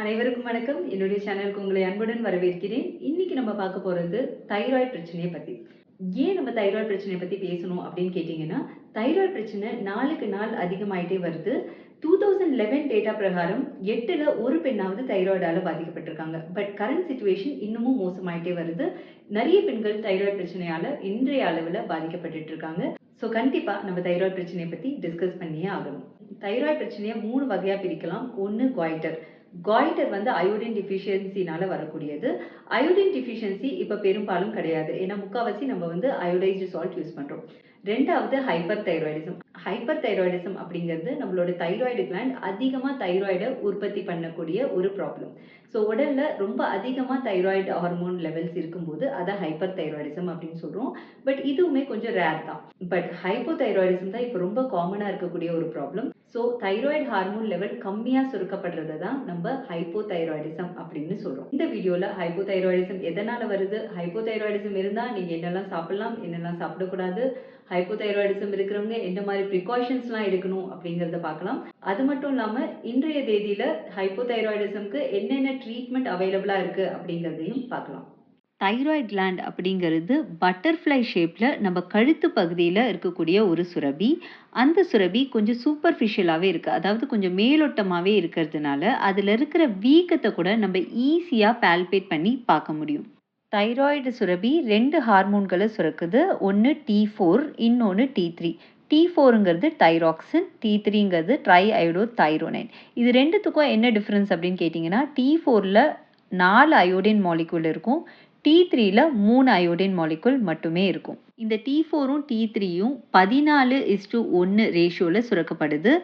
அனைவருக்கும் வணக்கம். என்னுடைய சேனலுக்கு உங்களை அன்புடன் வரவேற்கிறேன். இன்னைக்கு நம்ம பார்க்க போறது தைராய்டு பிரச்சனையை பத்தி. ஏன் நம்ம தைராய்டு பிரச்சனையை பத்தி பேசணும் அப்படின்னு கேட்டிங்கன்னா தைராய்டு பிரச்சனை நாளுக்கு நாள் அதிகமாயிட்டே வருது. டூ தௌசண்ட் லெவன் டேட்டா பிரகாரம் எட்டில் ஒரு பெண்ணாவது தைராய்டால் பாதிக்கப்பட்டிருக்காங்க. பட் கரண்ட் சுச்சுவேஷன் இன்னமும் மோசமாயிட்டே வருது. நிறைய பெண்கள் தைராய்டு பிரச்சனையால் இன்றைய அளவில் பாதிக்கப்பட்டுட்டு இருக்காங்க ஸோ கண்டிப்பாக நம்ம தைராய்டு பிரச்சனையை பற்றி டிஸ்கஸ் பண்ணியே ஆகணும். தைராய்டு பிரச்சனையை மூணு வகையாக பிரிக்கலாம். ஒன்று குவாய்டர். காய்டர் வந்து அயோடின் டிஃபிஷியன்சினால வரக்கூடியது. அயோடின் டிஃபிஷியன்சி இப்போ பெரும்பாலும் கிடையாது. ஏன்னா முக்கால்வாசி நம்ம வந்து அயோடைஸ்டு சால்ட் யூஸ் பண்ணுறோம் ரெண்டாவது ஹைப்பர் தைராய்டிசம் ஹைப்பர் தைராய்டிசம் அப்படிங்கிறது நம்மளோட தைராய்டு கிளாண்ட் அதிகமாக தைராய்டை உற்பத்தி பண்ணக்கூடிய ஒரு ப்ராப்ளம் ஸோ உடலில் ரொம்ப அதிகமாக தைராய்டு ஹார்மோன் லெவல்ஸ் இருக்கும்போது அதை ஹைப்பர் தைராய்டிசம் அப்படின்னு சொல்கிறோம் பட் இதுவுமே கொஞ்சம் ரேர் தான். பட் ஹைப்போ தைராய்டிசம் தான் இப்போ ரொம்ப காமனாக இருக்கக்கூடிய ஒரு problem so thyroid hormone level கம்மியாக சுருக்கப்படுறது தான் நம்ம ஹைப்போ தைராய்டிசம் அப்படின்னு சொல்கிறோம் இந்த வீடியோவில் ஹைப்போ தைராய்டிசம் எதனால் வருது? ஹைப்போ தைராய்டிசம் இருந்தால் நீங்கள் என்னெல்லாம் சாப்பிடலாம் என்னெல்லாம் சாப்பிடக்கூடாது? ஹைப்போதைராய்டிசம் இருக்கிறவங்க எந்த மாதிரி ப்ரிகாஷன்ஸ்லாம் எடுக்கணும் அப்படிங்கிறத பார்க்கலாம். அது மட்டும் இல்லாமல் இன்றைய தேதியில் ஹைப்போதைராய்டிசம்க்கு என்னென்ன ட்ரீட்மெண்ட் அவைலபிளாக இருக்குது அப்படிங்கிறதையும் பார்க்கலாம். தைராய்டு கிளாண்ட் அப்படிங்கிறது பட்டர்ஃப்ளை ஷேப்பில் நம்ம கழுத்து பகுதியில் இருக்கக்கூடிய ஒரு சுரபி. அந்த சுரபி கொஞ்சம் சூப்பர்ஃபிஷியலாகவே இருக்குது அதாவது கொஞ்சம் மேலோட்டமாகவே இருக்கிறதுனால அதில் இருக்கிற வீக்கத்தை கூட நம்ம ஈஸியாக பால்பேட் பண்ணி பார்க்க முடியும். தைராய்டு சுரபி ரெண்டு ஹார்மோன்களை சுரக்குது. ஒன்று டி ஃபோர் இன்னொன்று டி த்ரீ டி ஃபோருங்கிறது தைராக்சின் டி த்ரீங்கிறது ட்ரை அயோடோ தைரோனைன் இது ரெண்டுத்துக்கும் என்ன டிஃப்ரென்ஸ் அப்படின்னு கேட்டிங்கன்னா டி ஃபோரில் நாலு அயோடின் மாலிகுல் இருக்கும். டி த்ரீல மூணு அயோடின் மாலிகுல் மட்டுமே இருக்கும். இந்த டி ஃபோரும் டி த்ரீயும் பதினாலு இஸ் டு ஒன்று ரேஷியோவில் சுரக்கப்படுது.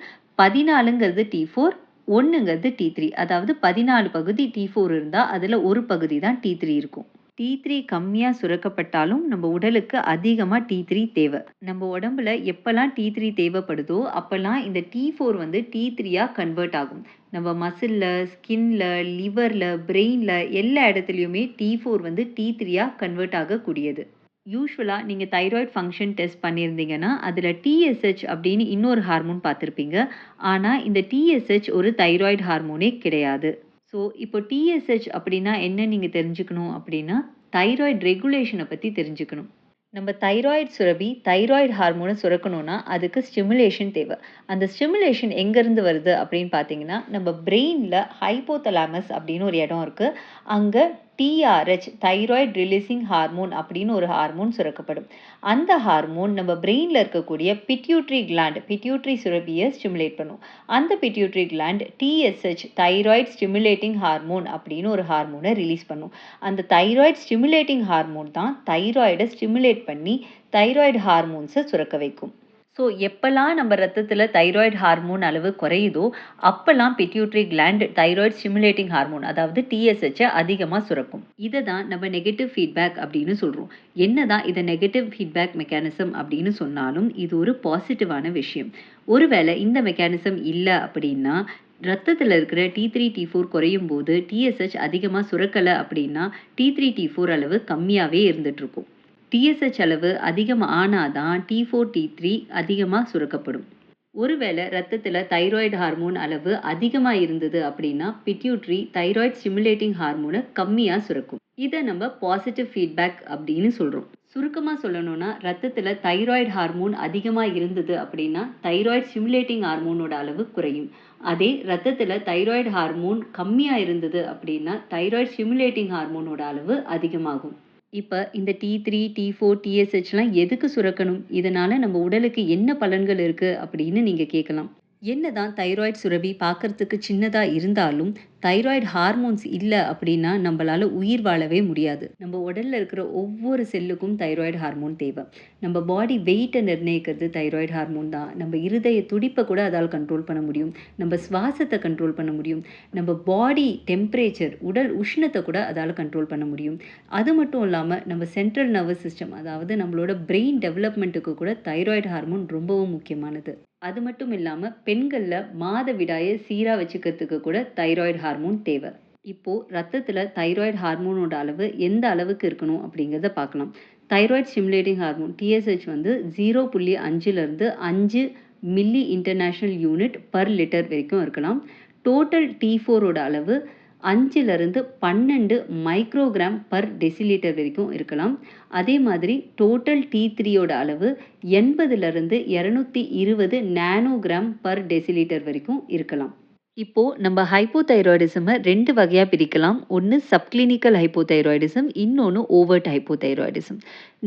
பதினாலுங்கிறது டி ஃபோர் ஒன்றுங்கிறது டி த்ரீ அதாவது பதினாலு பகுதி டி ஃபோர் இருந்தால் அதில் ஒரு பகுதி தான் டி த்ரீ இருக்கும். டி த்ரீ கம்மியாக சுரக்கப்பட்டாலும் நம்ம உடலுக்கு அதிகமாக டி த்ரீ தேவை. நம்ம உடம்புல எப்போல்லாம் டி த்ரீ தேவைப்படுதோ அப்போல்லாம் இந்த டி ஃபோர் வந்து டி த்ரீயாக கன்வெர்ட் ஆகும். நம்ம மசிலில் ஸ்கின்ல லிவரில் பிரெயினில் எல்லா இடத்துலையுமே டி ஃபோர் வந்து டி த்ரீயாக கன்வெர்ட் ஆகக்கூடியது. யூஸ்வலாக நீங்கள் தைராய்டு ஃபங்க்ஷன் டெஸ்ட் பண்ணியிருந்தீங்கன்னா அதில் டிஎஸ்ஹெச் அப்படின்னு இன்னொரு ஹார்மோன் பார்த்துருப்பீங்க. ஆனால் இந்த டிஎஸ்ஹெச் ஒரு தைராய்டு ஹார்மோனே கிடையாது. ஸோ இப்போ டிஎஸ்ஹெச் அப்படின்னா என்ன நீங்கள் தெரிஞ்சுக்கணும் அப்படின்னா தைராய்டு ரெகுலேஷனை பற்றி தெரிஞ்சுக்கணும். நம்ம தைராய்டு சுரபி தைராய்டு ஹார்மோனை சுரக்கணும்னா அதுக்கு ஸ்டிமுலேஷன் தேவை. அந்த ஸ்டிமுலேஷன் எங்கேருந்து வருது அப்படின்னு பார்த்தீங்கன்னா நம்ம பிரெயினில் ஹைப்போதலாமஸ் அப்படின்னு ஒரு இடம் இருக்குது அங்கே டிஆர்ஹெச் தைராய்டு ரிலீசிங் ஹார்மோன் அப்படின்னு ஒரு ஹார்மோன் சுரக்கப்படும். அந்த ஹார்மோன் நம்ம பிரெயினில் இருக்கக்கூடிய பிட்யூட்ரி கிளாண்ட் பிட்யூட்ரி சுரப்பியை ஸ்டிமுலேட் பண்ணும். அந்த pituitary gland TSH thyroid stimulating hormone அப்படின்னு ஒரு ஹார்மோனை ரிலீஸ் பண்ணும். அந்த தைராய்டு ஸ்டிமுலேட்டிங் ஹார்மோன் தான் தைராய்டை ஸ்டிமுலேட் பண்ணி தைராய்டு ஹார்மோன்ஸை சுரக்க வைக்கும். ஸோ எப்போல்லாம் நம்ம ரத்தத்தில் தைராய்டு ஹார்மோன் அளவு குறையுதோ அப்போல்லாம் pituitary gland thyroid stimulating hormone அதாவது டிஎஸ்ஹெச்சை அதிகமாக சுரக்கும். இதை தான் நம்ம நெகட்டிவ் ஃபீட்பேக் அப்படின்னு சொல்கிறோம் என்ன தான் இதை நெகட்டிவ் ஃபீட்பேக் மெக்கானிசம் அப்படின்னு சொன்னாலும் இது ஒரு பாசிட்டிவான விஷயம். ஒருவேளை இந்த மெக்கானிசம் இல்லை அப்படின்னா ரத்தத்தில் இருக்கிற டி த்ரீ டி ஃபோர் குறையும் போது டிஎஸ்ஹெச் அதிகமாக சுரக்கலை அப்படின்னா டி த்ரீ டி ஃபோர் அளவு கம்மியாகவே இருந்துகிட்ருக்கும் டிஎஸ்ஹெச் அளவு அதிகம் ஆனால் தான் டி ஃபோர் டி த்ரீ அதிகமாக சுரக்கப்படும். ஒருவேளை ரத்தத்தில் தைராய்டு ஹார்மோன் அளவு அதிகமாக இருந்தது அப்படின்னா பிட்யூட்ரி தைராய்டு ஸ்டிமுலேட்டிங் ஹார்மோனை கம்மியாக சுரக்கும். இதை நம்ம பாசிட்டிவ் ஃபீட்பேக் அப்படின்னு சொல்கிறோம் சுருக்கமாக சொல்லணும்னா ரத்தத்தில் தைராய்டு ஹார்மோன் அதிகமாக இருந்தது அப்படின்னா தைராய்டு ஸ்டிமுலேட்டிங் ஹார்மோனோட அளவு குறையும். அதே ரத்தத்தில் தைராய்டு ஹார்மோன் கம்மியாக இருந்தது அப்படின்னா தைராய்டு ஸ்டிமுலேட்டிங் ஹார்மோனோட அளவு அதிகமாகும். இப்போ இந்த டி த்ரீ டி ஃபோர் டிஎஸ்ஹெச்லாம் எதுக்கு சுரக்கணும்? இதனால் நம்ம உடலுக்கு என்ன பலன்கள் இருக்குது அப்படின்னு நீங்கள் கேட்கலாம் என்னதான் தைராய்டு சுரபி பார்க்கறதுக்கு சின்னதாக இருந்தாலும் தைராய்டு ஹார்மோன்ஸ் இல்லை அப்படின்னா நம்மளால் உயிர் வாழவே முடியாது. நம்ம உடலில் இருக்கிற ஒவ்வொரு செல்லுக்கும் தைராய்டு ஹார்மோன் தேவை. நம்ம பாடி வெயிட்டை நிர்ணயிக்கிறது தைராய்டு ஹார்மோன் தான். நம்ம இருதய துடிப்பை கூட அதால் கண்ட்ரோல் பண்ண முடியும். நம்ம சுவாசத்தை கண்ட்ரோல் பண்ண முடியும். நம்ம பாடி டெம்பரேச்சர் உடல் உஷ்ணத்தை கூட அதால் கண்ட்ரோல் பண்ண முடியும். அது மட்டும் இல்லாமல் நம்ம சென்ட்ரல் நர்வஸ் சிஸ்டம் அதாவது நம்மளோட பிரெயின் டெவலப்மெண்ட்டுக்கு கூட தைராய்டு ஹார்மோன் ரொம்பவும் முக்கியமானது. அது மட்டும் இல்லாமல் பெண்களில் மாத விடாயை சீராக வச்சுக்கிறதுக்கு கூட தைராய்டு ஹார்மோன் ஹார்மோன் தேவை இப்போது ரத்தத்தில் தைராய்டு ஹார்மோனோட அளவு எந்த அளவுக்கு இருக்கணும் அப்படிங்கிறத பார்க்கலாம் தைராய்டு ஸ்டிமுலேட்டிங் ஹார்மோன் டிஎஸ்ஹெச் வந்து ஜீரோ புள்ளி அஞ்சுலேருந்து அஞ்சு milli international unit per litre வரைக்கும் இருக்கலாம் டோட்டல் டி ஃபோரோட அளவு 5லிருந்து 12 மைக்ரோகிராம் பர் டெசிலிட்டர் வரைக்கும் இருக்கலாம். அதே மாதிரி டோட்டல் டி த்ரீயோட அளவு 80லிருந்து 220 நானோகிராம் பர் டெசிலிட்டர் வரைக்கும் இருக்கலாம். இப்போ நம்ம ஹைப்போதைராய்டிசமை ரெண்டு வகையாக பிரிக்கலாம். ஒன்று சப்கிளினிக்கல் ஹைப்போதைராய்டிசம், இன்னொன்று ஓவர்ட் ஹைப்போதைராய்டிசம்.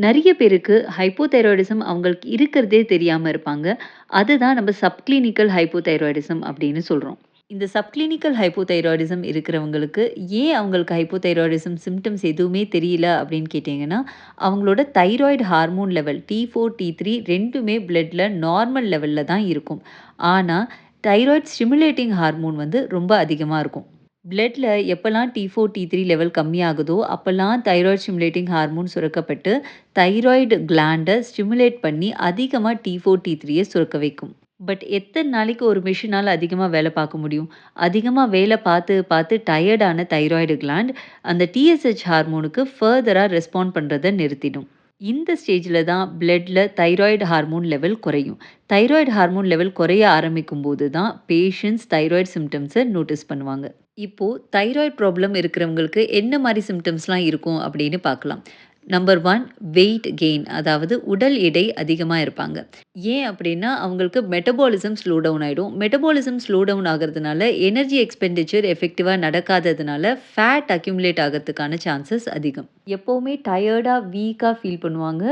நிறைய பேருக்கு ஹைப்போதைராய்டிசம் அவங்களுக்கு இருக்கிறதே தெரியாமல் இருப்பாங்க. அதுதான் நம்ம சப்கிளினிக்கல் ஹைப்போதைராய்டிசம் அப்படின்னு சொல்கிறோம் இந்த சப்கிளினிக்கல் ஹைப்போதைராய்டிசம் இருக்கிறவங்களுக்கு ஏன் அவங்களுக்கு ஹைப்போதைராய்டிசம் சிம்டம்ஸ் எதுவுமே தெரியல அப்படின்னு கேட்டிங்கன்னா அவங்களோட thyroid hormone level T four T three ரெண்டுமே பிளட்டில் நார்மல் லெவலில் தான் இருக்கும். ஆனால் தைராய்டு ஸ்டிமுலேட்டிங் ஹார்மோன் வந்து ரொம்ப அதிகமாக இருக்கும். பிளட்டில் எப்போல்லாம் T four T three level கம்மியாகுதோ, அப்போல்லாம் தைராய்டு ஸ்டிமுலேட்டிங் ஹார்மோன் சுரக்கப்பட்டு, தைராய்டு கிளாண்டை ஸ்டிமுலேட் பண்ணி அதிகமாக டி ஃபோர் டி த்ரீயை சுரக்க வைக்கும். பட் எத்தனை நாளைக்கு ஒரு மிஷினால் அதிகமாக வேலை பார்க்க முடியும்? அதிகமாக வேலை பார்த்து பார்த்து டயர்டான தைராய்டு கிளாண்ட் அந்த டிஎஸ்ஹெச் ஹார்மோனுக்கு ஃபர்தராக ரெஸ்பாண்ட் பண்ணுறதை நிறுத்திடும். இந்த ஸ்டேஜில் தான் பிளட்டில் தைராய்டு ஹார்மோன் லெவல் குறையும். தைராய்டு ஹார்மோன் லெவல் குறைய ஆரம்பிக்கும்போது தான் பேஷண்ட்ஸ் தைராய்டு சிம்டம்ஸை நோட்டீஸ் பண்ணுவாங்க. இப்போது தைராய்டு ப்ராப்ளம் இருக்கிறவங்களுக்கு என்ன மாதிரி சிம்டம்ஸ்லாம் இருக்கும் அப்படின்னு பார்க்கலாம். நம்பர் ஒன் வெயிட் கெயின் அதாவது உடல் எடை அதிகமாக இருப்பாங்க. ஏன் அப்படின்னா, அவங்களுக்கு மெட்டபாலிசம் ஸ்லோ டவுன் ஆகிடும் மெட்டபாலிசம் ஸ்லோ டவுன் ஆகிறதுனால எனர்ஜி எக்ஸ்பெண்டிச்சர் எஃபெக்டிவாக நடக்காததுனால ஃபேட் அக்யூமுலேட் ஆகிறதுக்கான சான்சஸ் அதிகம். எப்போவுமே டயர்டாக வீக்காக ஃபீல் பண்ணுவாங்க.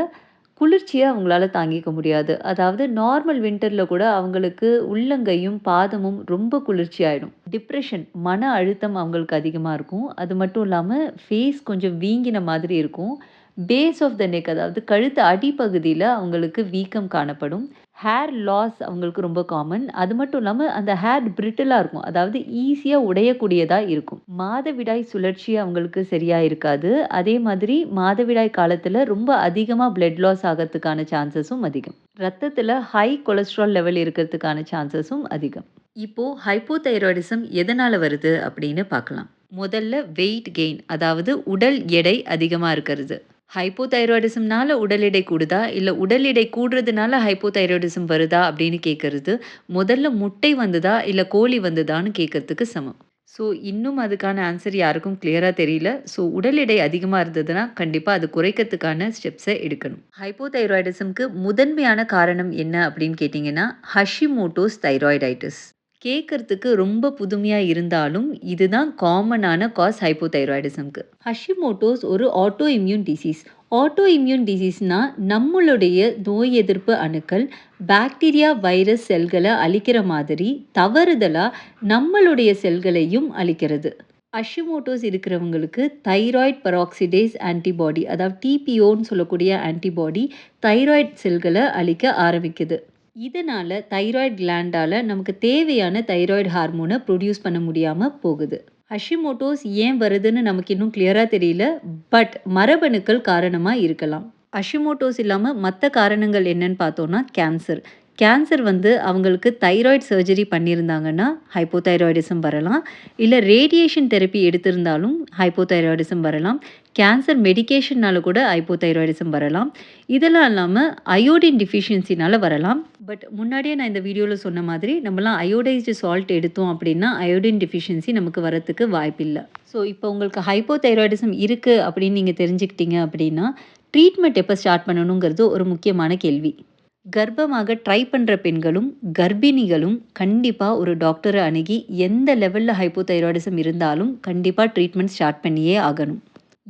குளிர்ச்சியை அவங்களால தாங்கிக்க முடியாது. அதாவது நார்மல் வின்டரில் கூட அவங்களுக்கு உள்ளங்கையும், பாதமும் ரொம்ப குளிர்ச்சியாயிடும். டிப்ரெஷன் மன அழுத்தம் அவங்களுக்கு அதிகமாக இருக்கும். அது மட்டும் இல்லாமல் ஃபேஸ் கொஞ்சம் வீங்கின மாதிரி இருக்கும். பேஸ் ஆஃப் த நெக் அதாவது கழுத்து அடிப்பகுதியில் அவங்களுக்கு வீக்கம் காணப்படும். ஹேர் லாஸ் அவங்களுக்கு ரொம்ப காமன். அது மட்டும் இல்லாமல் அந்த ஹேர் பிரிட்டிலாக இருக்கும். அதாவது ஈஸியாக உடையக்கூடியதாக இருக்கும். மாதவிடாய் சுழற்சி அவங்களுக்கு சரியாக இருக்காது. அதே மாதிரி மாதவிடாய் காலத்தில் ரொம்ப அதிகமாக பிளட் லாஸ் ஆகறதுக்கான சான்சஸும் அதிகம். ரத்தத்தில் ஹை கொலஸ்ட்ரால் லெவல் இருக்கிறதுக்கான சான்சஸும் அதிகம். இப்போது ஹைப்போதைராய்டிசம் எதனால் வருது அப்படின்னு பார்க்கலாம். முதல்ல வெயிட் கெயின் அதாவது உடல் எடை அதிகமாக இருக்கிறது. ஹைப்போதைராய்டிசம்னால உடல் எடை கூடுதா? இல்லை உடல் எடை கூடுறதுனால ஹைப்போதைராய்டிசம் வருதா? அப்படின்னு கேட்கறது, முதல்ல முட்டை வந்ததா? இல்லை கோழி வந்ததான்னு கேட்கறதுக்கு சமம். ஸோ, இன்னும் அதுக்கான ஆன்சர் யாருக்கும் கிளியராக தெரியல. ஸோ, உடல் எடை அதிகமாக இருந்ததுன்னா, கண்டிப்பாக அது குறைக்கிறதுக்கான ஸ்டெப்ஸை எடுக்கணும். ஹைப்போதைராய்டிசம்க்கு முதன்மையான காரணம் என்ன அப்படின்னு கேட்டிங்கன்னா ஹஷிமோட்டோஸ் தைராய்டைட்டிஸ். கேட்கறதுக்கு ரொம்ப புதுமையா இருந்தாலும், இதுதான் காமனான காஸ் ஹைப்போதைராய்டிசம்க்கு. ஹஷிமோட்டோஸ் ஒரு auto immune disease. Auto immune டிசீஸ்னா, நம்மளுடைய நோய் எதிர்ப்பு அணுக்கள் பாக்டீரியா, வைரஸ் செல்களை அழிக்கிற மாதிரி தவறுதலாக நம்மளுடைய செல்களையும் அழிக்கிறது. அஷிமோட்டோஸ் இருக்கிறவங்களுக்கு தைராய்டு பராக்சிடேஸ் ஆன்டிபாடி அதாவது டிபிஓன்னு சொல்லக்கூடிய ஆன்டிபாடி தைராய்டு செல்களை அழிக்க ஆரம்பிக்குது. இதனால் தைராய்டு கிளாண்டால் நமக்கு தேவையான தைராய்டு ஹார்மோனை ப்ரொடியூஸ் பண்ண முடியாமல் போகுது. ஹஷிமோட்டோஸ் ஏன் வருதுன்னு நமக்கு இன்னும் கிளியராக தெரியல. பட் மரபணுக்கள் காரணமாக இருக்கலாம். அஷிமோட்டோஸ் இல்லாமல் மற்ற காரணங்கள் என்னன்னு பார்த்தோன்னா கேன்சர். கேன்சர் வந்து அவங்களுக்கு தைராய்டு சர்ஜரி பண்ணியிருந்தாங்கன்னா, ஹைப்போதைராய்டிசம் வரலாம். இல்லை ரேடியேஷன் தெரப்பி எடுத்திருந்தாலும் ஹைப்போதைராய்டிசம் வரலாம். கேன்சர் மெடிகேஷன்னால கூட ஹைப்போதைராய்டிசம் வரலாம். இதெல்லாம் இல்லாமல் அயோடின் டிஃபிஷியன்சினால் வரலாம். பட் முன்னாடியே நான் இந்த வீடியோவில் சொன்ன மாதிரி, நம்மலாம் அயோடைஸ்டு சால்ட் எடுத்தோம் அப்படின்னா, அயோடின் டெஃபிஷியன்சி நமக்கு வரத்துக்கு வாய்ப்பில்லை ஸோ, இப்போ உங்களுக்கு ஹைப்போதைராய்டிசம் இருக்குது அப்படின்னு நீங்கள் தெரிஞ்சுக்கிட்டீங்க அப்படின்னா, ட்ரீட்மெண்ட் எப்போ ஸ்டார்ட் பண்ணணுங்கிறது ஒரு முக்கியமான கேள்வி. கர்ப்பமாக ட்ரை பண்ணுற பெண்களும், கர்ப்பிணிகளும் கண்டிப்பாக ஒரு டாக்டரை அணுகி எந்த லெவலில் ஹைப்போதைராய்டிசம் இருந்தாலும் கண்டிப்பாக ட்ரீட்மெண்ட் ஸ்டார்ட் பண்ணியே ஆகணும்.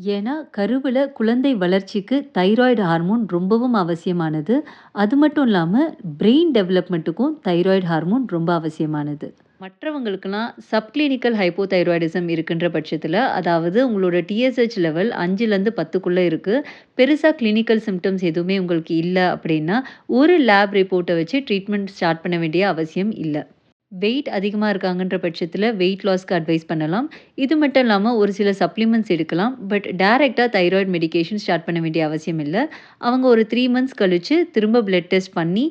ஏன்னா, கருவில் குழந்தை வளர்ச்சிக்கு தைராய்டு ஹார்மோன் ரொம்பவும் அவசியமானது. அது மட்டும் இல்லாமல் பிரெயின் டெவலப்மெண்ட்டுக்கும் தைராய்டு ஹார்மோன் ரொம்ப அவசியமானது. மற்றவங்களுக்குலாம் சப்கிளினிக்கல் ஹைப்போதைராய்டிசம் இருக்கின்ற பட்சத்தில் அதாவது உங்களோட டிஎஸ்ஹெச் லெவல் அஞ்சுலேருந்து பத்துக்குள்ளே இருக்குது பெருசாக கிளினிக்கல் சிம்டம்ஸ் எதுவுமே உங்களுக்கு இல்லை அப்படின்னா, ஒரு லேப் ரிப்போர்ட்டை வச்சு ட்ரீட்மெண்ட் ஸ்டார்ட் பண்ண வேண்டிய அவசியம் இல்லை வெயிட் அதிகமாக இருக்காங்கன்ற பட்சத்தில் வெயிட் லாஸ்க்கு அட்வைஸ் பண்ணலாம். இது மட்டும் இல்லாமல் ஒரு சில சப்ளிமெண்ட்ஸ் எடுக்கலாம். பட் டைரெக்டாக தைராய்டு மெடிகேஷன் ஸ்டார்ட் பண்ண வேண்டிய அவசியம் இல்லை அவங்க ஒரு த்ரீ மந்த்ஸ் கழித்து திரும்ப பிளட் டெஸ்ட் பண்ணி,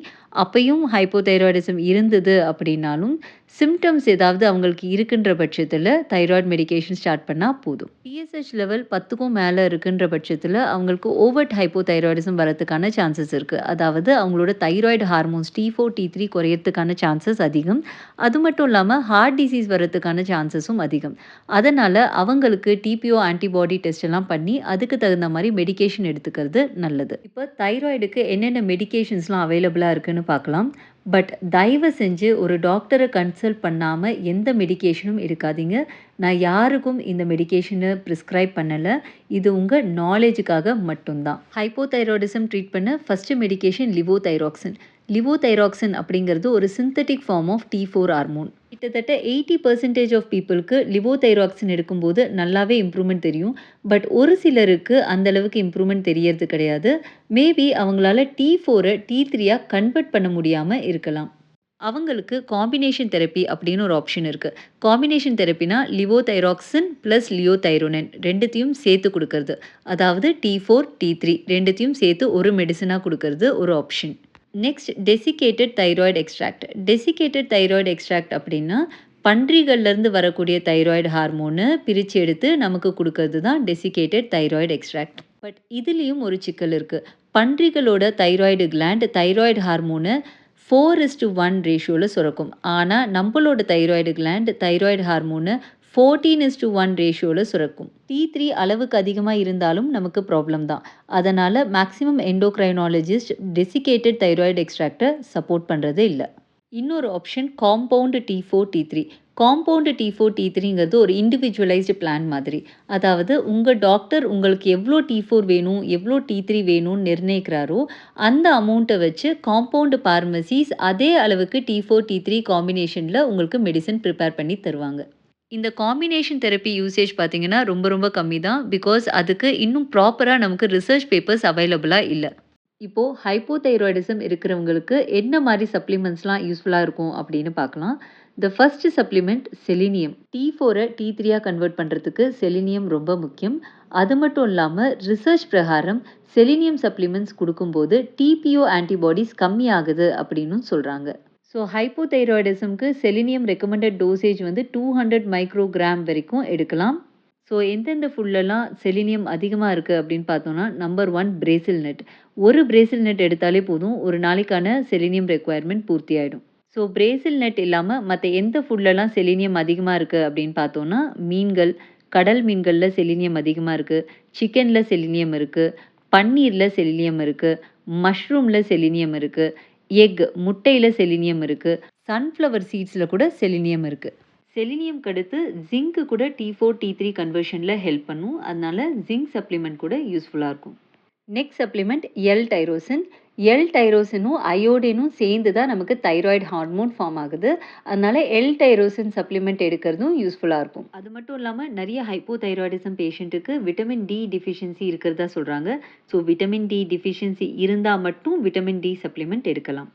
அப்பயும் ஹைப்போதைராய்டிசம் இருந்தது அப்படின்னாலும், சிம்டம்ஸ் ஏதாவது அவங்களுக்கு இருக்குன்ற பட்சத்தில் தைராய்டு மெடிகேஷன் ஸ்டார்ட் பண்ணால் போதும். டிஎஸ்ஹெச் லெவல் பத்துக்கும் மேலே இருக்குன்ற பட்சத்தில் அவங்களுக்கு ஓவர்ட் ஹைப்போதைராய்டிசம் வரதுக்கான சான்சஸ் இருக்குது அதாவது அவங்களோட thyroid hormones T four T three குறையிறதுக்கான chances அதிகம். அது மட்டும் இல்லாமல் ஹார்ட் டிசீஸ் வரதுக்கான சான்சஸும் அதிகம். அதனால் அவங்களுக்கு டிபிஓ ஆன்டிபாடி டெஸ்ட் எல்லாம் பண்ணி அதுக்கு தகுந்த மாதிரி மெடிகேஷன் எடுத்துக்கிறது நல்லது. இப்போ தைராய்டுக்கு என்னென்ன மெடிகேஷன்ஸ்லாம் அவைலபிளாக இருக்குதுன்னு பார்க்கலாம். பட் தயவு செஞ்சு ஒரு டாக்டரை கன்சல்ட் பண்ணாமல் எந்த மெடிகேஷனும் எடுக்காதீங்க. நான் யாருக்கும் இந்த மெடிக்கேஷனை ப்ரிஸ்கிரைப் பண்ணலை. இது உங்கள் நாலேஜுக்காக மட்டும்தான். ஹைப்போதைராய்டிசம் ட்ரீட் பண்ண ஃபஸ்ட்டு மெடிகேஷன் லிவோதைராக்சின் லிவோதைராக்சின் அப்படிங்கிறது ஒரு synthetic form of T four hormone கிட்டத்தட்ட எயிட்டி பர்சன்டேஜ் ஆஃப் பீப்புளுக்கு லிவோதைராக்சின் எடுக்கும்போது நல்லாவே இம்ப்ரூவ்மெண்ட் தெரியும். பட் ஒரு சிலருக்கு அந்தளவுக்கு இம்ப்ரூவ்மெண்ட் தெரியறது கிடையாது. மேபி அவங்களால டி ஃபோரை டி த்ரீயாக கன்வெர்ட் பண்ண முடியாமல் இருக்கலாம். அவங்களுக்கு காம்பினேஷன் தெரப்பி அப்படின்னு ஒரு ஆப்ஷன் இருக்குது காம்பினேஷன் தெரப்பினா லிவோதைராக்சின் ப்ளஸ் லியோதைரோனன் ரெண்டுத்தையும் சேர்த்து கொடுக்கறது. அதாவது டி ஃபோர் டி த்ரீ ரெண்டுத்தையும் சேர்த்து ஒரு மெடிசனாக கொடுக்கறது ஒரு option next desiccated thyroid extract desiccated thyroid extract அப்படின்னா பன்றிகள்லேருந்து வரக்கூடிய தைராய்டு ஹார்மோனை பிரித்து எடுத்து நமக்கு கொடுக்கறது தான் டெசிகேட்டட் தைராய்டு எக்ஸ்ட்ராக்ட் பட் இதுலேயும் ஒரு சிக்கல் இருக்குது பன்றிகளோட தைராய்டு கிளாண்ட் தைராய்டு ஹார்மோனை ஃபோர் இஸ்டு ஒன் ரேஷியோவில் சுரக்கும். ஆனால் நம்மளோட தைராய்டு கிளாண்ட் தைராய்டு ஹார்மோனை ஃபோர்டீன் இஸ் டு ஒன் ரேஷியோவில் சுரக்கும். டி த்ரீ அளவுக்கு அதிகமாக இருந்தாலும் நமக்கு ப்ராப்ளம் தான். அதனால் மேக்ஸிமம் எண்டோக்ரைனாலஜிஸ்ட் டெசிகேட்டட் தைராய்டு எக்ஸ்ட்ராக்டை சப்போர்ட் பண்ணுறது இல்லை. இன்னொரு option compound T four T three compound T four T த்ரீங்கிறது ஒரு இண்டிவிஜுவலைஸ்டு பிளான் மாதிரி. அதாவது உங்கள் டாக்டர் உங்களுக்கு எவ்வளோ டி ஃபோர் வேணும் எவ்வளோ டி த்ரீ வேணும்னு நிர்ணயிக்கிறாரோ அந்த அமௌண்ட்டை வச்சு காம்பவுண்டு பார்மசிஸ் அதே அளவுக்கு டி ஃபோர் டி த்ரீ காம்பினேஷனில் உங்களுக்கு மெடிசன் ப்ரிப்பேர் பண்ணி தருவாங்க. இந்த காம்பினேஷன் தெரப்பி யூசேஜ் பார்த்தீங்கன்னா ரொம்ப ரொம்ப கம்மி தான் பிகாஸ் அதுக்கு இன்னும் ப்ராப்பராக நமக்கு ரிசர்ச் பேப்பர்ஸ் அவைலபிளாக இல்லை. இப்போது ஹைப்போதைராய்டிசம் இருக்கிறவங்களுக்கு என்ன மாதிரி சப்ளிமெண்ட்ஸ்லாம் யூஸ்ஃபுல்லாக இருக்கும் அப்படின்னு பார்க்கலாம் the first supplement selenium T ஃபோரை டி த்ரீயாக கன்வெர்ட் பண்ணுறதுக்கு செலினியம் ரொம்ப முக்கியம். அது மட்டும் இல்லாமல் ரிசர்ச் பிரகாரம் செலினியம் சப்ளிமெண்ட்ஸ் கொடுக்கும்போது டிபிஓ ஆன்டிபாடிஸ் கம்மியாகுது அப்படின்னு சொல்கிறாங்க ஸோ ஹைப்போதைராய்டிசம்க்கு செலினியம் ரெக்கமெண்டட் டோசேஜ் வந்து டூ ஹண்ட்ரட் மைக்ரோகிராம் வரைக்கும் எடுக்கலாம். ஸோ எந்தெந்த ஃபுல்லெல்லாம் செலினியம் அதிகமாக இருக்குது அப்படின்னு பார்த்தோன்னா நம்பர் ஒன் பிரேசில் நெட் ஒரு பிரேசில் நெட் எடுத்தாலே போதும். ஒரு நாளைக்கான செலினியம் ரெக்குவயர்மெண்ட் பூர்த்தி ஆகிடும் ஸோ பிரேசில் நெட் இல்லாமல் மற்ற எந்த ஃபுல்லெல்லாம் செலினியம் அதிகமாக இருக்குது அப்படின்னு பார்த்தோன்னா மீன்கள் கடல் மீன்களில் செலினியம் அதிகமாக இருக்குது சிக்கனில் செலினியம் இருக்குது பன்னீரில் செலினியம் இருக்குது மஷ்ரூமில் செலினியம் இருக்குது எக் முட்டையில் செலினியம் இருக்குது சன்ஃப்ளவர் சீட்ஸில் கூட செலினியம் இருக்குது செலினியம் அடுத்து ஜிங்க்கு கூட டி ஃபோர் டி த்ரீ கன்வர்ஷனில் ஹெல்ப் பண்ணும். அதனால ஜிங்க் சப்ளிமெண்ட் கூட யூஸ்ஃபுல்லாக இருக்கும். Next supplement L tyrosine L டைரோசினும் அயோடினும் சேர்ந்து தான் நமக்கு தைராய்டு ஹார்மோன் ஃபார்ம் ஆகுது. அதனால எல் டைரோசின் சப்ளிமெண்ட் எடுக்கிறதும் யூஸ்ஃபுல்லாக இருக்கும். அது மட்டும் இல்லாமல் நிறைய ஹைப்போதைராய்டிசம் பேஷண்ட்டுக்கு விட்டமின் டி டிஃபிஷியன்சி இருக்கிறதா சொல்கிறாங்க ஸோ விட்டமின் டி டிஃபிஷியன்சி இருந்தால் மட்டும் விட்டமின் டி சப்ளிமெண்ட் எடுக்கலாம்.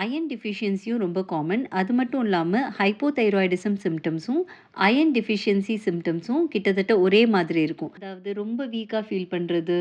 அயன் டிஃபிஷியன்சியும் ரொம்ப காமன் அது மட்டும் இல்லாமல் ஹைப்போதைராய்டிசம் சிம்டம்ஸும் அயன் டிஃபிஷியன்சி சிம்டம்ஸும் கிட்டத்தட்ட ஒரே மாதிரி இருக்கும். அதாவது ரொம்ப வீக்காக ஃபீல் பண்ணுறது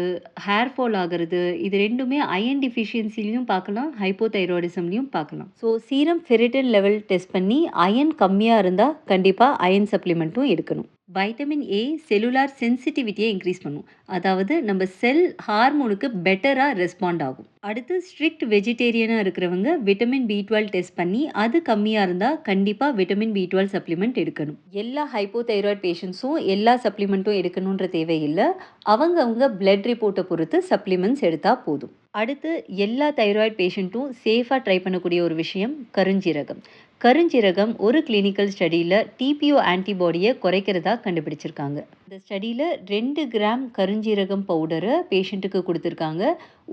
ஹேர் ஃபால் ஆகிறது இது ரெண்டுமே அயன் டிஃபிஷியன்சிலையும் பார்க்கலாம் ஹைப்போதைராய்டிசம்லையும் பார்க்கலாம். So serum ferritin level test பண்ணி அயன் கம்மியாக இருந்தால் கண்டிப்பாக அயன் சப்ளிமெண்ட்டும் எடுக்கணும். வைட்டமின் ஏ செல்லுலார் சென்சிட்டிவிட்டியை இன்க்ரீஸ் பண்ணும். அதாவது நம்ம செல் ஹார்மோனுக்கு பெட்டராக ரெஸ்பாண்ட் ஆகும். அடுத்து ஸ்ட்ரிக்ட் வெஜிடேரியனாக இருக்கிறவங்க விட்டமின் பி டுவெல் டெஸ்ட் பண்ணி அது கம்மியாக இருந்தால் கண்டிப்பாக விட்டமின் பி டுவெல் சப்ளிமெண்ட் எடுக்கணும். எல்லா ஹைப்போதைராய்டு பேஷண்ட்ஸும் எல்லா சப்ளிமெண்ட்டும் எடுக்கணுன்ற தேவையில்லை. அவங்க அவங்க பிளட் ரிப்போர்ட்டை பொறுத்து சப்ளிமெண்ட்ஸ் எடுத்தால் போதும். அடுத்து எல்லா தைராய்டு பேஷண்ட்டும் சேஃபாக ட்ரை பண்ணக்கூடிய ஒரு விஷயம் கருஞ்சீரகம். கருஞ்சீரகம் ஒரு கிளினிக்கல் ஸ்டடியில் டிபிஓ ஆன்டிபாடியை குறைக்கிறதா கண்டுபிடிச்சிருக்காங்க. இந்த ஸ்டடியில் ரெண்டு கிராம் கருஞ்சீரகம் பவுடரை பேஷண்ட்டுக்கு கொடுத்துருக்காங்க.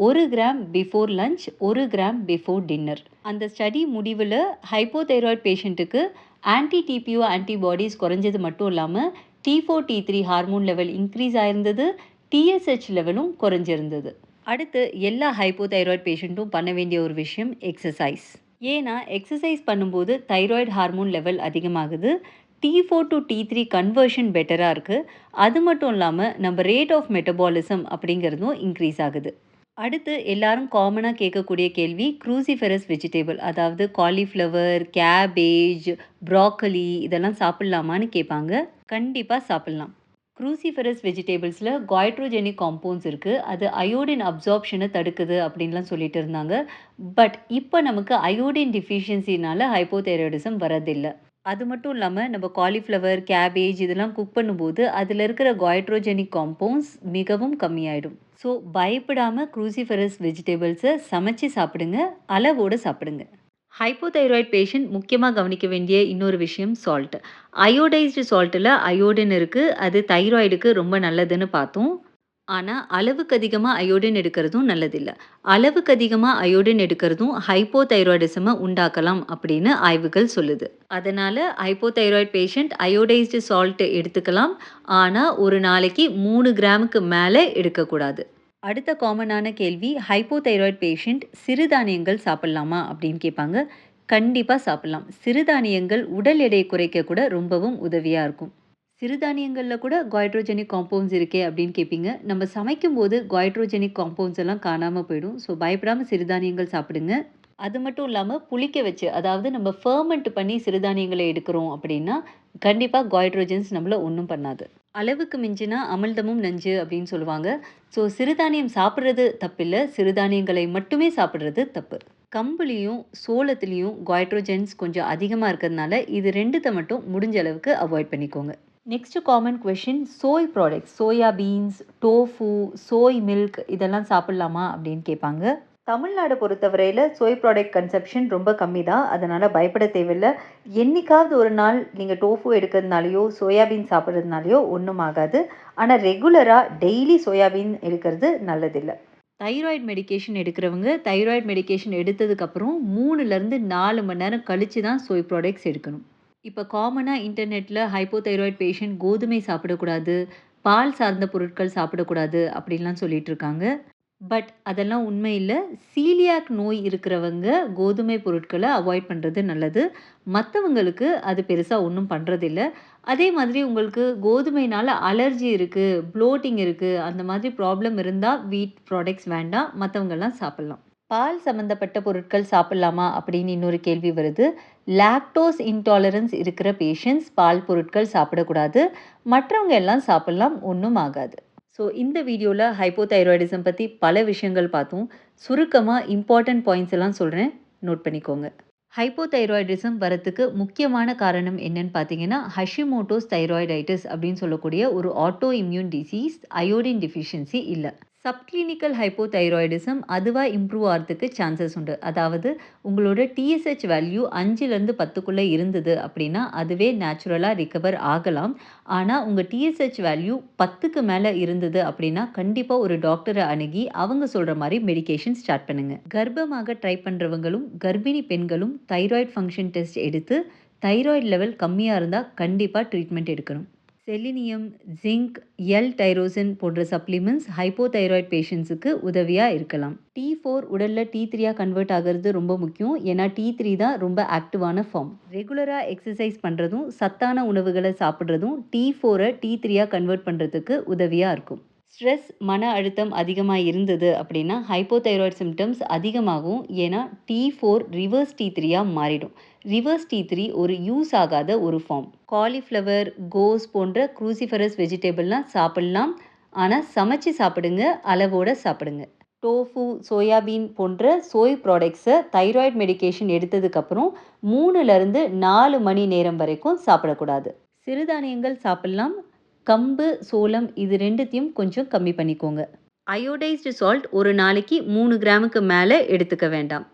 ஒரு கிராம் பிஃபோர் லஞ்ச் ஒரு கிராம் பிஃபோர் டின்னர் அந்த ஸ்டடி முடிவில் ஹைப்போதைராய்ட் பேஷண்ட்டுக்கு ஆன்டி டிபிஓ ஆன்டிபாடிஸ் குறைஞ்சது மட்டும் இல்லாமல் T four T three hormone level increase ஆயிருந்தது. TSH லெவலும் குறைஞ்சிருந்தது. அடுத்து எல்லா ஹைப்போதைராய்ட் பேஷண்ட்டும் பண்ண வேண்டிய ஒரு விஷயம் எக்ஸசைஸ் ஏன்னா எக்ஸசைஸ் பண்ணும்போது தைராய்டு ஹார்மோன் லெவல் அதிகமாகுது. T four to T three conversion பெட்டராக இருக்குது அது மட்டும் இல்லாமல் நம்ம ரேட் ஆஃப் மெட்டபாலிசம் அப்படிங்கிறதும் இன்க்ரீஸ் ஆகுது. அடுத்து எல்லாரும் காமனாக கேட்கக்கூடிய கேள்வி க்ரூசிஃபெரஸ் வெஜிடேபிள் அதாவது காலிஃப்ளவர், கேபேஜ், ப்ரோக்கலி இதெல்லாம் சாப்பிட்லாமான்னு கேட்பாங்க. கண்டிப்பாக சாப்பிட்லாம். குரூசிஃபரஸ் வெஜிடேபிள்ஸில் காய்ட்ரோஜெனிக் காம்பவுண்ட்ஸ் இருக்குது அது அயோடின் அப்சார்ப்ஷனை தடுக்குது அப்படின்லாம் சொல்லிட்டு இருந்தாங்க. பட் இப்போ நமக்கு அயோடின் டிஃபிஷியன்சினால் ஹைப்போதைராய்டிசம் வரதில்லை அது மட்டும் இல்லாமல் நம்ம காலிஃப்ளவர், கேபேஜ் இதெல்லாம் குக் பண்ணும்போது அதில் இருக்கிற காய்ட்ரோஜெனிக் காம்பவுண்ட்ஸ் மிகவும் கம்மியாயிடும். ஸோ பயப்படாமல் குரூசிஃபரஸ் வெஜிடேபிள்ஸை சமைச்சு சாப்பிடுங்க. அளவோட சாப்பிடுங்க. ஹைப்போதைராய்டு பேஷண்ட் முக்கியமாக கவனிக்க வேண்டிய இன்னொரு விஷயம் சால்ட். அயோடைஸ்டு சால்ட்டில் அயோடின் இருக்குது அது தைராய்டுக்கு ரொம்ப நல்லதுன்னு பார்த்தோம். ஆனால் அளவுக்கு அதிகமாக அயோடின் எடுக்கிறதும் நல்லதில்லை அளவுக்கு அதிகமாக அயோடின் எடுக்கிறதும் ஹைப்போதைராய்டிசம உண்டாக்கலாம் அப்படின்னு ஆய்வுகள் சொல்லுது. அதனால் ஹைப்போதைராய்ட் பேஷண்ட் அயோடைஸ்டு சால்ட் எடுத்துக்கலாம். ஆனால் ஒரு நாளைக்கு மூணு கிராமுக்கு மேலே எடுக்கக்கூடாது. அடுத்த காமனான கேள்வி ஹைப்போதைராய்ட் பேஷண்ட் சிறுதானியங்கள் சாப்பிட்லாமா அப்படின்னு கேட்பாங்க. கண்டிப்பாக சாப்பிட்லாம் சிறுதானியங்கள் உடல் எடையை குறைக்க கூட ரொம்பவும் உதவியாக இருக்கும். சிறுதானியங்களில் கூட காய்ட்ரோஜெனிக் காம்பவுண்ட்ஸ் இருக்கே அப்படின்னு கேட்பீங்க. நம்ம சமைக்கும்போது காய்ட்ரோஜெனிக் காம்பவுண்ட்ஸ் எல்லாம் காணாமல் போயிடும். ஸோ பயப்படாமல் சிறுதானியங்கள் சாப்பிடுங்க. அது மட்டும் இல்லாமல் புளிக்க வச்சு அதாவது நம்ம ஃபர்மெண்ட் பண்ணி சிறுதானியங்களை எடுக்கிறோம் அப்படின்னா, கண்டிப்பாக காய்ட்ரோஜன்ஸ் நம்மளை ஒன்றும் பண்ணாது. அளவுக்கு மிஞ்சினா அமிழ்தமும் நஞ்சு அப்படின்னு சொல்லுவாங்க. ஸோ சிறுதானியம் சாப்பிட்றது தப்பில்ல. சிறுதானியங்களை மட்டுமே சாப்பிட்றது தப்பு. கம்புலேயும் சோளத்துலேயும் காய்ட்ரோஜன்ஸ் கொஞ்சம் அதிகமாக இருக்கிறதுனால இது ரெண்டுத்தை மட்டும் முடிஞ்ச அளவுக்கு அவாய்ட் பண்ணிக்கோங்க. Next common question soy products soya beans, tofu, soy milk இதெல்லாம் சாப்பிட்லாமா அப்படின்னு கேட்பாங்க. தமிழ்நாடு பொறுத்தவரையில் சோய் ப்ராடக்ட் கன்செப்ஷன் ரொம்ப கம்மி தான். அதனால் பயப்பட தேவையில்லை என்றைக்காவது ஒரு நாள் நீங்கள் டோஃபு எடுக்கிறதுனாலையோ சோயாபீன் சாப்பிட்றதுனாலையோ ஒன்றும் ஆகாது. ஆனால் ரெகுலராக டெய்லி சோயாபீன் எடுக்கிறது நல்லதில்லை தைராய்டு மெடிகேஷன் எடுக்கிறவங்க தைராய்டு மெடிக்கேஷன் எடுத்ததுக்கப்புறம் 3லருந்து 4 மணி நேரம் கழித்து தான் சோய் ப்ராடக்ட்ஸ் எடுக்கணும். இப்போ காமனாக இன்டர்நெட்டில் ஹைப்போதைராய்டு பேஷண்ட் கோதுமை சாப்பிடக்கூடாது, பால் சார்ந்த பொருட்கள் சாப்பிடக்கூடாது அப்படின்லாம் சொல்லிட்டு இருக்காங்க. பட் அதெல்லாம் உண்மை இல்லை சீலியாக் நோய் இருக்கிறவங்க கோதுமை பொருட்களை அவாய்ட் பண்ணுறது நல்லது. மற்றவங்களுக்கு அது பெருசாக ஒன்றும் பண்ணுறதில்ல அதே மாதிரி உங்களுக்கு கோதுமைனால் அலர்ஜி இருக்குது ப்ளோட்டிங் இருக்குது அந்த மாதிரி ப்ராப்ளம் இருந்தால் வீட் ப்ராடக்ட்ஸ் வேண்டாம். மற்றவங்கெல்லாம் சாப்பிட்லாம் பால் சம்மந்தப்பட்ட பொருட்கள் சாப்பிட்லாமா அப்படின்னு இன்னொரு கேள்வி வருது. லாக்டோஸ் இன்டாலரன்ஸ் இருக்கிற பேஷண்ட்ஸ் பால் பொருட்கள் சாப்பிடக்கூடாது. மற்றவங்க எல்லாம் சாப்பிட்லாம் ஒன்றும் ஆகாது. ஸோ இந்த வீடியோவில் ஹைப்போதைராய்டிசம் பற்றி பல விஷயங்கள் பார்த்தோம். சுருக்கமாக இம்பார்ட்டன்ட் பாயிண்ட்ஸ் எல்லாம் சொல்கிறேன் நோட் பண்ணிக்கோங்க. ஹைப்போதைராய்டிசம் வரத்துக்கு முக்கியமான காரணம் என்னன்னு பார்த்தீங்கன்னா, ஹஷிமோட்டோஸ் தைராய்டைட்டிஸ் அப்படின்னு சொல்லக்கூடிய ஒரு auto immune disease iodine deficiency இல்லை சப்கிளினிக்கல் ஹைப்போதைராய்டிசம் அதுவாக இம்ப்ரூவ் ஆகிறதுக்கு சான்சஸ் உண்டு. அதாவது உங்களோட டிஎஸ்ஹெச் வேல்யூ 5லருந்து 10க்குள்ள இருந்தது அப்படின்னா, அதுவே நேச்சுரலாக ரிகவர் ஆகலாம். ஆனால் உங்கள் டிஎஸ்ஹெச் வேல்யூ பத்துக்கு மேலே இருந்தது அப்படின்னா, கண்டிப்பாக ஒரு டாக்டரை அணுகி அவங்க சொல்கிற மாதிரி மெடிகேஷன் ஸ்டார்ட் பண்ணுங்கள் கர்ப்பமாக ட்ரை பண்ணுறவங்களும் கர்ப்பிணி பெண்களும் தைராய்டு ஃபங்க்ஷன் டெஸ்ட் எடுத்து தைராய்டு லெவல் கம்மியாக இருந்தால் கண்டிப்பாக ட்ரீட்மெண்ட் எடுக்கணும். செலினியம், ஜிங்க், எல் டைரோசின் போன்ற சப்ளிமெண்ட்ஸ் ஹைப்போதைராய்டு பேஷண்ட்ஸுக்கு உதவியாக இருக்கலாம். டி ஃபோர் உடலில் டி த்ரீயாக கன்வெர்ட் ஆகிறது ரொம்ப முக்கியம். ஏன்னா T3 தான் ரொம்ப ஆக்டிவான ஃபார்ம். ரெகுலராக எக்ஸசைஸ் பண்ணுறதும் சத்தான உணவுகளை சாப்பிட்றதும் டி ஃபோரை டி த்ரீயாக கன்வெர்ட் பண்ணுறதுக்கு உதவியாக இருக்கும். ஸ்ட்ரெஸ், மன அழுத்தம் அதிகமாக இருந்தது அப்படின்னா ஹைப்போதைராய்டு சிம்டம்ஸ் அதிகமாகும். ஏன்னா T4 ரிவர்ஸ் T3யா மாறிடும். ரிவர்ஸ் T3 ஒரு யூஸ் ஆகாத ஒரு ஃபார்ம். காலிஃப்ளவர், கோஸ் போன்ற குரூசிஃபரஸ் வெஜிடபிள்லாம் சாப்பிடலாம். ஆனால் சமைச்சு சாப்பிடுங்க. அளவோட சாப்பிடுங்க. டோஃபு, சோயாபீன் போன்ற சோய் ப்ராடக்ட்ஸை தைராய்டு மெடிக்கேஷன் எடுத்ததுக்கப்புறம் 3லருந்து 4 மணி நேரம் வரைக்கும் சாப்பிடக்கூடாது. சிறுதானியங்கள் சாப்பிட்லாம் கம்பு, சோளம் இது ரெண்டுத்தையும் கொஞ்சம் கம்மி பண்ணிக்கோங்க. அயோடைஸ்டு சால்ட் ஒரு நாளைக்கு மூணு கிராமுக்கு மேலே எடுத்துக்க வேண்டாம்.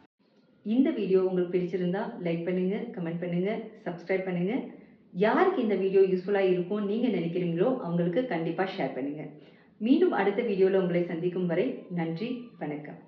இந்த வீடியோ உங்களுக்கு பிடிச்சிருந்தா லைக் பண்ணுங்க, கமெண்ட் பண்ணுங்க, சப்ஸ்கிரைப் பண்ணுங்க. யாருக்கு இந்த வீடியோ யூஸ்ஃபுல்லாக இருக்கும்னு நீங்கள் நினைக்கிறீங்களோ அவங்களுக்கு கண்டிப்பாக ஷேர் பண்ணுங்கள் மீண்டும் அடுத்த வீடியோவில் உங்களை சந்திக்கும் வரை நன்றி, வணக்கம்.